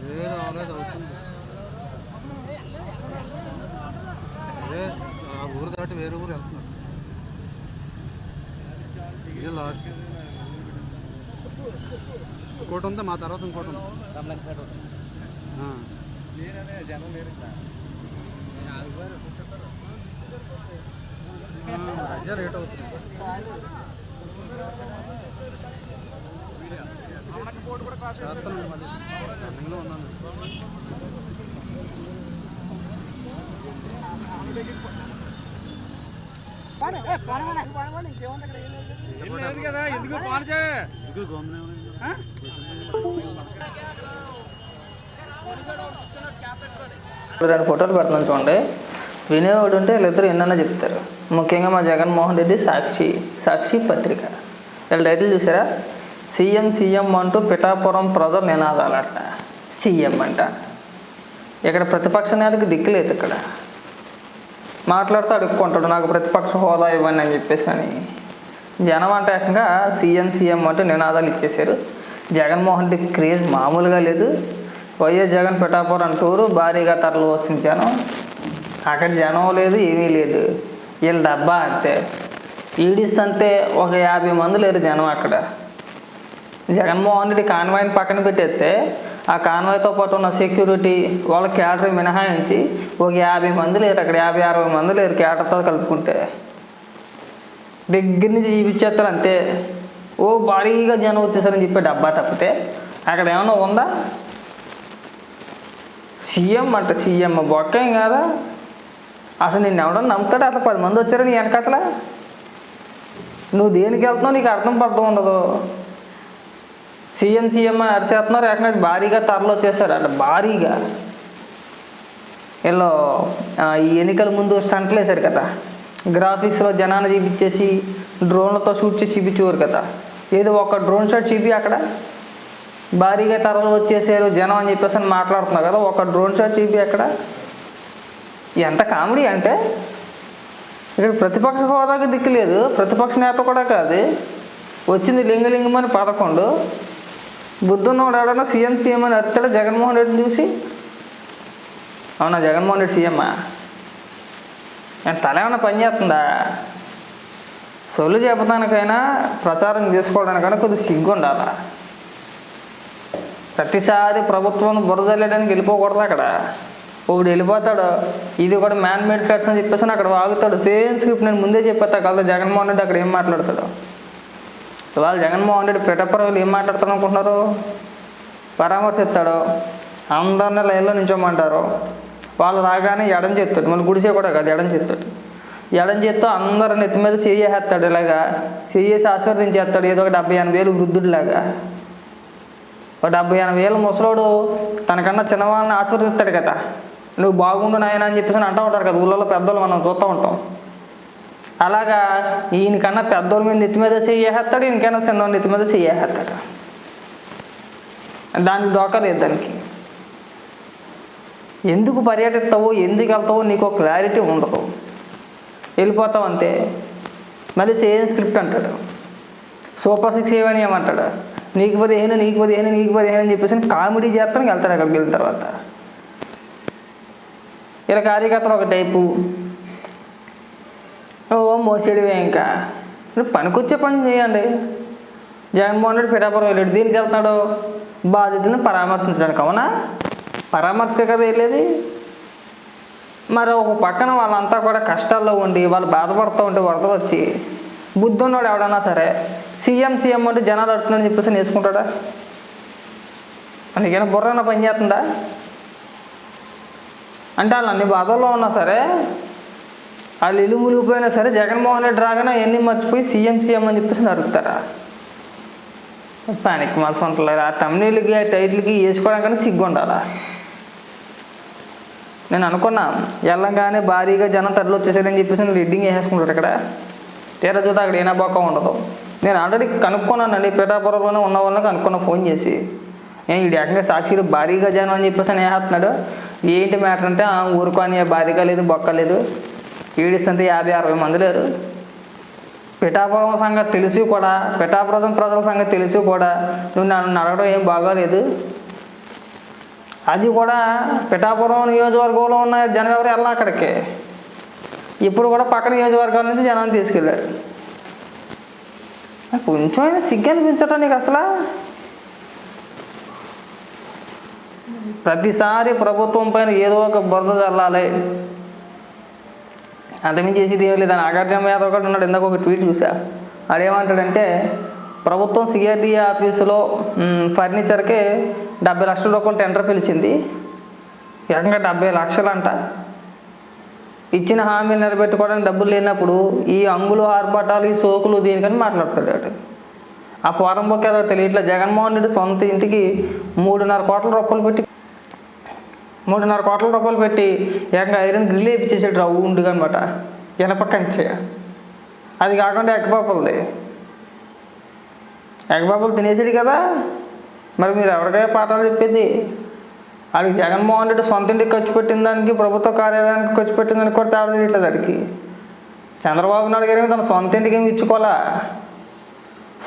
లేదు అవలేదు అవుతుంది అదే ఆ ఊరు దాటి వేరే ఊరు వెళ్తున్నారు ఇది లాస్ట్ ఇంకోటి ఉంది మా తర్వాత ఇంకోటి ఉంది ఆ. ఆ, అదే రేట్ అవుతుంది కదా ఎందుకు రెండు ఫోటోలు పెడుతున్నాను చూడండి. వినేవాడు ఉంటే వీళ్ళిద్దరు ఎన్నైనా చెప్తారు. ముఖ్యంగా మా జగన్మోహన్ రెడ్డి సాక్షి సాక్షి పత్రిక. వీళ్ళ టైటిల్ చూసారా? సీఎం సీఎం అంటూ పిఠాపురం ప్రజలు నినాదాలట. సీఎం అంట. ఇక్కడ ప్రతిపక్ష నేతకు దిక్కులేదు ఇక్కడ. మాట్లాడుతూ అడుక్కుంటాడు నాకు ప్రతిపక్ష హోదా ఇవ్వండి అని చెప్పేసి అని. జనం అంటే ఏకంగా సీఎం సీఎం అంటూ నినాదాలు ఇచ్చేశారు. జగన్మోహన్ రెడ్డి క్రేజ్ మామూలుగా లేదు. వైఎస్ జగన్ పిఠాపురం టూరు భారీగా తరలి వచ్చిన జనం. అక్కడ జనం లేదు ఏమీ లేదు. వీళ్ళ డబ్బా అంతే. ఈడిస్తంతే ఒక యాభై మంది లేరు జనం అక్కడ. జగన్మోహన్ రెడ్డి కాన్వాయ్ని పక్కన పెట్టేస్తే ఆ కాన్వాయ్తో పాటు ఉన్న సెక్యూరిటీ వాళ్ళ క్యాడర్ మినహాయించి ఒక యాభై మంది లేరు అక్కడ యాభై అరవై మంది లేరు క్యాడర్తో కలుపుకుంటే. దగ్గర నుంచి చూపించేస్తారు అంతే. ఓ భారీగా జనం వచ్చేసారని చెప్పి డబ్బా తప్పితే అక్కడ ఏమైనా ఉందా? సీఎం అంట సీఎం బొక్కేం కాదా? అసలు నిన్ను ఎవడన్నా నమ్ముతాడు? అట్లా పది మంది వచ్చారు నీ వెనకతల? నువ్వు దేనికి వెళ్తున్నావు? నీకు అర్థం పడడం ఉండదు. సీఎం సీఎం అని ఎక్కడ ఏకంగా భారీగా తరలు వచ్చేసారు అంటే భారీగా. వీళ్ళు ఈ ఎన్నికల ముందు స్టంట్లు వేశారు కదా. గ్రాఫిక్స్లో జనాన్ని చూపించేసి డ్రోన్లతో షూట్ చేసి చూపించేవారు కదా. ఏదో ఒక డ్రోన్ షాట్ చూపి అక్కడ. భారీగా తరలు వచ్చేసారు జనం అని చెప్పేసి అని మాట్లాడుతున్నారు కదా. ఒక డ్రోన్ షాట్ చూపి అక్కడ. ఎంత కామెడీ అంటే ఇక్కడ ప్రతిపక్ష హోదాకి దిక్కు లేదు. ప్రతిపక్ష నేత కూడా కాదు. వచ్చింది లింగలింగమని పదకొండు. బుద్ధున్నోడు ఎవడన్నా సీఎం సీఎం అని అరుతాడు జగన్మోహన్ రెడ్డిని చూసి? అవునా జగన్మోహన్ రెడ్డి సీఎమ్మా నేను తల ఏమైనా పని చేస్తుందా? సొల్లు చెప్పడానికైనా ప్రచారం చేసుకోవడానికైనా కొద్దిగా సిగ్గు ఉండాలా ప్రతిసారి ప్రభుత్వం బురదల్లడానికి వెళ్ళిపోకూడదు అక్కడ. ఇప్పుడు వెళ్ళిపోతాడు. ఇది కూడా మ్యాన్ మేడ్ ఫ్యాక్ట్స్ అని చెప్పేసి అక్కడ వాగుతాడు. సేమ్ స్క్రిప్ట్ నేను ముందే చెప్పేస్తా. కదా జగన్మోహన్ రెడ్డి అక్కడ ఏం మాట్లాడతాడు. ఇవాళ జగన్మోహన్ రెడ్డి పిఠాపురం ఏం మాట్లాడతాడు అనుకుంటున్నారు పరామర్శిస్తాడు. అందరినీ లైన్లో నించోమంటారు. వాళ్ళు రాగానే ఎడం చేస్తాడు మళ్ళీ గుడిసే కూడా కాదు ఎడం చేస్తాడు ఎడం చేత్తో అందరు నెత్తి మీద చేయేస్తాడు ఇలాగా. చేసి ఆశీర్వదించేస్తాడు. ఏదో ఒక డెబ్బై ఎనభై వేలు వృద్ధుడిలాగా ఒక డెబ్బై ఎనభై వేలు ముసలోడు తనకన్నా చిన్నవాళ్ళని ఆశీర్వదిస్తాడు కదా. నువ్వు బాగుండు నాయన అని చెప్పేసి అని అంటూ ఉంటారు కదా ఊళ్ళో పెద్దలు మనం చూస్తూ ఉంటాం. అలాగా ఈయనకన్నా పెద్దోళ్ళ మీద నెత్తి మీద చెయ్యేస్తాడు ఈయనకైనా చిన్నోళ్ళ నెత్తి మీద చెయ్యేస్తాడు. దానికి దోకలేదు దానికి. ఎందుకు పర్యటిస్తావో ఎందుకు వెళ్తావో నీకు ఒక క్లారిటీ ఉండదు. వెళ్ళిపోతావు అంతే. మళ్ళీ సేమ్ స్క్రిప్ట్ అంటాడు. సూపర్ సిక్స్ ఏమని ఏమంటాడు? నీకు పదిహేను నీకు పదిహేను నీకు పదిహేను అని చెప్పేసి కామెడీ చేస్తానికి వెళ్తాడు అక్కడికి వెళ్ళిన తర్వాత. ఇలా కార్యకర్తలు ఒక టైపు. ఓ మోసేడివే ఇంకా. నువ్వు పనికొచ్చే పని చేయండి. జగన్మోహన్ రెడ్డి పిఠాపురం వెళ్ళాడు. దీనికి వెళ్తున్నాడు. బాధితులను పరామర్శించడానికి అవునా? పరామర్శకే కదా వెళ్ళేది. మరి ఒక పక్కన వాళ్ళంతా కూడా కష్టాల్లో ఉండి వాళ్ళు బాధపడుతూ ఉంటే వరదలు వచ్చి బుద్ధి ఉన్నవాడు ఎవడన్నా సరే సీఎం సీఎం అంటే జనాలు అడుగుతుందని చెప్పేసి నేర్చుకుంటాడా? నీకైనా బుర్రన్న పని చేస్తుందా? అంటే వాళ్ళు అన్ని బాధల్లో ఉన్నా సరే వాళ్ళు ఇల్లు మునిగిపోయినా సరే జగన్మోహన్ రెడ్డి రాగానే ఎన్ని మర్చిపోయి సీఎం సీఎం అని చెప్పేసి నరుకుతారా? పనికి మనసు ఉంటలేదు. ఆ తమిళకి ఆ టైటిల్కి వేసుకోవడానికన్నా సిగ్గు ఉండాలా నేను అనుకున్నా వెళ్ళంగానే భారీగా జనం తరలి వచ్చేసారని చెప్పేసి రెడ్డింగ్ వేసేసుకుంటారు ఇక్కడ. తీరా చూస్తే అక్కడ ఏనా బొక్క ఉండదు. నేను ఆల్రెడీ కనుక్కున్నానండి. పిఠాపురంలోనే ఉన్న వాళ్ళని కనుక్కున్నా ఫోన్ చేసి. నేను ఇది ఏకంగా సాక్షిలు భారీగా జనం అని చెప్పేసి నేను వేస్తున్నాడు. ఏంటి మ్యాటర్ అంటే "ఆ, అని భారీగా లేదు బొక్క లేదు. ఈడిస్తుంటే యాభై అరవై మంది లేరు. పిఠాపురం సంగతి తెలిసి కూడా పిఠాపురం ప్రజల సంగతి తెలిసి కూడా. నువ్వు నన్ను నడవడం ఏం బాగోలేదు. అది కూడా పిఠాపురం నియోజకవర్గంలో ఉన్న జనం ఎవరు వెళ్ళా అక్కడికి. ఇప్పుడు కూడా పక్క నియోజకవర్గాల నుంచి జనాన్ని తీసుకెళ్ళారు. కొంచెం అయినా సిగ్గు అనిపించటం నీకు అసలు? ప్రతిసారి ప్రభుత్వం పైన ఏదో ఒక బురద చల్లాలి అంతమించి చేసేది ఏం లేదు. నాగార్జున యాదవ్ ఒకటి ఉన్నాడు. ఇందాక ఒక ట్వీట్ చూసా. అదేమంటాడంటే ప్రభుత్వం సిఆర్డీఏ ఆఫీసులో ఫర్నిచర్కే ఫర్నిచర్కి డెబ్బై లక్షల రూపాయలు టెండర్ పిలిచింది. ఏకంగా డెబ్బై లక్షలంట. ఇచ్చిన హామీలు నిలబెట్టుకోవడానికి డబ్బులు లేనప్పుడు ఈ అంగులు ఆర్భాటాలు ఈ సోకులు దీనికని మాట్లాడతాడు అటు ఆ పోరం ఏదో తెలియట్లే. జగన్మోహన్ రెడ్డి సొంత ఇంటికి మూడున్నర కోట్ల రూపాయలు పెట్టి మూడున్నర కోట్ల రూపాయలు పెట్టి ఏకంగా ఐరన్ గ్రిల్ వేయించేసాడు రౌండ్గా అనమాట ఇనప కంచె అది కాకుండా ఎగ్గపాపలది ఎగ్గపాపలు తినేసాడు కదా. మరి మీరు ఎవరికైనా పాఠాలు చెప్పేది? వాడికి జగన్మోహన్ రెడ్డి సొంత ఇంటికి ఖర్చు పెట్టిన దానికి ప్రభుత్వ కార్యాలయానికి ఖర్చు పెట్టిన దానికి కూడా తేడా తెలియట్లేదు వాడికి చంద్రబాబు నాయుడు గారు తన సొంత ఇంటికి ఏమి ఇచ్చుకోవాలా?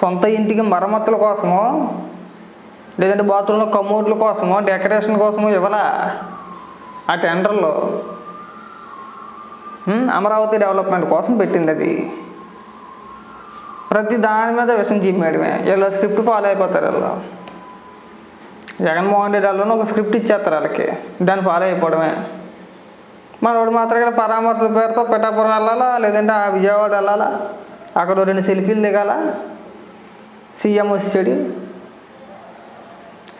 సొంత ఇంటికి మరమ్మతుల కోసమో లేదంటే బాత్రూంలో కమోడ్ల కోసమో డెకరేషన్ కోసమో ఇవ్వలా? ఆ టెండర్లో. అమరావతి డెవలప్మెంట్ కోసం పెట్టింది అది. ప్రతి దాని మీద విషయం చెప్పేయడమే. వీళ్ళు స్క్రిప్ట్ ఫాలో అయిపోతారు వీళ్ళు. జగన్మోహన్ రెడ్డి వాళ్ళు ఒక స్క్రిప్ట్ ఇచ్చేస్తారు వాళ్ళకి. దాన్ని ఫాలో అయిపోవడమే. మనోడు మాత్రం ఇక్కడ పరామర్శల పేరుతో పిఠాపురం వెళ్ళాలా? లేదంటే ఆ విజయవాడ వెళ్ళాలా? అక్కడ రెండు సెల్ఫీలు దిగాల? సీఎం వచ్చాడు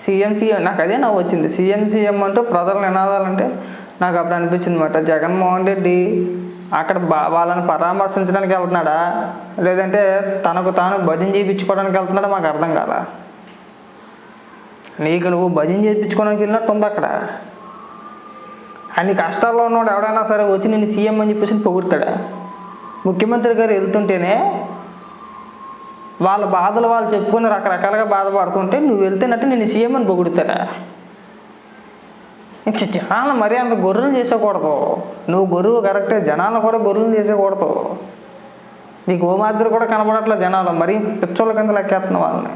సీఎంసీఎం నాకు అదే నవ్వు వచ్చింది సీఎం సీఎం అంటూ ప్రజల నినాదాలంటే నాకు అప్పుడు అనిపించింది అనమాట జగన్మోహన్ రెడ్డి అక్కడ బా వాళ్ళని పరామర్శించడానికి వెళ్తున్నాడా? లేదంటే తనకు తాను భజన చేయించుకోవడానికి వెళ్తున్నాడా? మాకు అర్థం కాల. నీకు నువ్వు భజన చేయించుకోవడానికి వెళ్ళినట్టు ఉంది అక్కడ. అన్ని కష్టాల్లో ఉన్నవాడు ఎవడైనా సరే వచ్చి నేను సీఎం అని చెప్పేసి పొగుడతాడా? ముఖ్యమంత్రి గారు వెళ్తుంటేనే వాళ్ళ బాధలు వాళ్ళు చెప్పుకొని రకరకాలుగా బాధపడుతుంటే నువ్వు వెళ్తేనట్టు నేను సీఎం అని పొగుడుతారా? ఇంకా జనాలు మరీ అంత గొర్రెలు చేసేకూడదు. నువ్వు గొర్రెలు కరెక్టే జనాలను కూడా గొర్రెలు చేసేకూడదు. నీకు ఓ మాదిరి కూడా కనబడట్లే జనాలు. మరీ పిచ్చోళ్ళ కింద లెక్కేస్తున్న వాళ్ళని.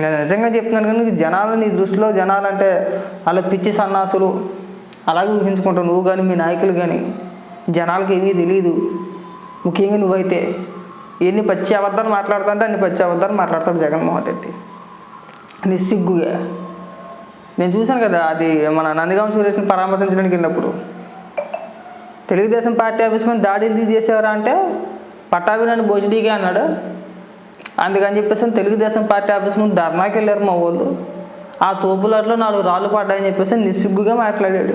నేను నిజంగా చెప్తున్నాను కానీ నీకు జనాలు నీ దృష్టిలో జనాలంటే అలా పిచ్చి సన్నాసులు. అలాగే ఊహించుకుంటావు. నువ్వు కానీ మీ నాయకులు కానీ జనాలకి ఏమీ తెలియదు ముఖ్యంగా నువ్వైతే. ఎన్ని పచ్చి అబద్ధాలు మాట్లాడుతుంటే అన్ని పచ్చి అబద్ధాలు మాట్లాడతాడు జగన్మోహన్ రెడ్డి. నిస్సిగ్గుగా నేను చూశాను కదా అది మన నందిగామ సురేష్ని పరామర్శించడానికి వెళ్ళినప్పుడు. తెలుగుదేశం పార్టీ ఆఫీస్ మీద దాడి ఎందుకు చేసేవారా అంటే పట్టాభి నన్ను భోజడీగా అన్నాడు. అందుకని చెప్పేసి తెలుగుదేశం పార్టీ ఆఫీస్ ముందు ధర్నాకి వెళ్ళారు మా వాళ్ళు. ఆ తోపులాట్లో నాలుగు రాళ్ళు పడ్డాయని చెప్పేసి నిస్సిగ్గుగా మాట్లాడాడు.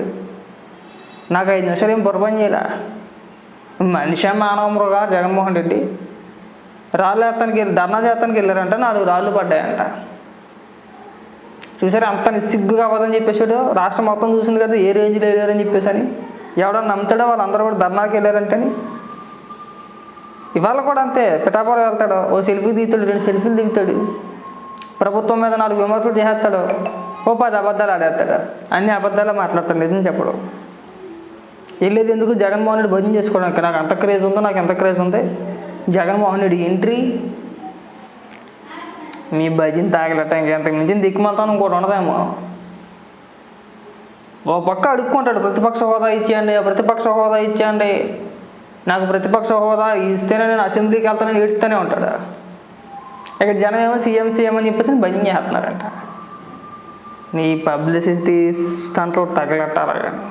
నాకు ఐదు నిమిషాలు ఏం పొరపని చేయలే. మనిషి మానవ మృగా జగన్మోహన్ రెడ్డి. రాళ్ళు ఎత్తానికి వెళ్ళి ధర్నా చేతానికి వెళ్ళారంట నాలుగు రాళ్ళు పడ్డాయంట. చూసారా అంత నిస్సిగ్గుగా అవ్వదని చెప్పేసాడు రాష్ట్రం మొత్తం చూసింది కదా ఏ రేంజ్లో వెళ్ళారని చెప్పేసి అని ఎవడన్నా నమ్ముతాడో? వాళ్ళందరూ కూడా ధర్నాకి వెళ్ళారంటని. ఇవాళ కూడా అంతే పిఠాపురం వెళ్తాడు. ఓ సెల్ఫీ దిగుతాడు రెండు సెల్ఫీలు దిగుతాడు. ప్రభుత్వం మీద నాలుగు విమర్శలు చేసేస్తాడు. ఓ పది అబద్ధాలు ఆడేస్తాడు. అన్ని అబద్ధాలు మాట్లాడతాడు నిజం చెప్పడు. వెళ్ళేది ఎందుకు? జగన్మోహన్ రెడ్డి భజన చేసుకోవడానికి. నాకు అంత క్రేజ్ ఉందో నాకు ఎంత క్రేజ్ ఉంది? జగన్మోహన్ రెడ్డి ఎంట్రీ మీ భజన తాగలట ఇంకెంతకు మించిన దిక్కుమాలతో ఇంకోటి ఉండదేమో. ఓ పక్క అడుక్కుంటాడు ప్రతిపక్ష హోదా ఇచ్చేయండి ప్రతిపక్ష హోదా ఇచ్చేయండి. నాకు ప్రతిపక్ష హోదా ఇస్తేనే నేను అసెంబ్లీకి వెళ్తానని ఏడుస్తూనే ఉంటాడు. ఇక్కడ జనం ఏమో సీఎం సీఎం అని చెప్పేసి భజన చేస్తున్నారంట. నీ పబ్లిసిటీ స్టంట్లు తగలట్టాలి. కానీ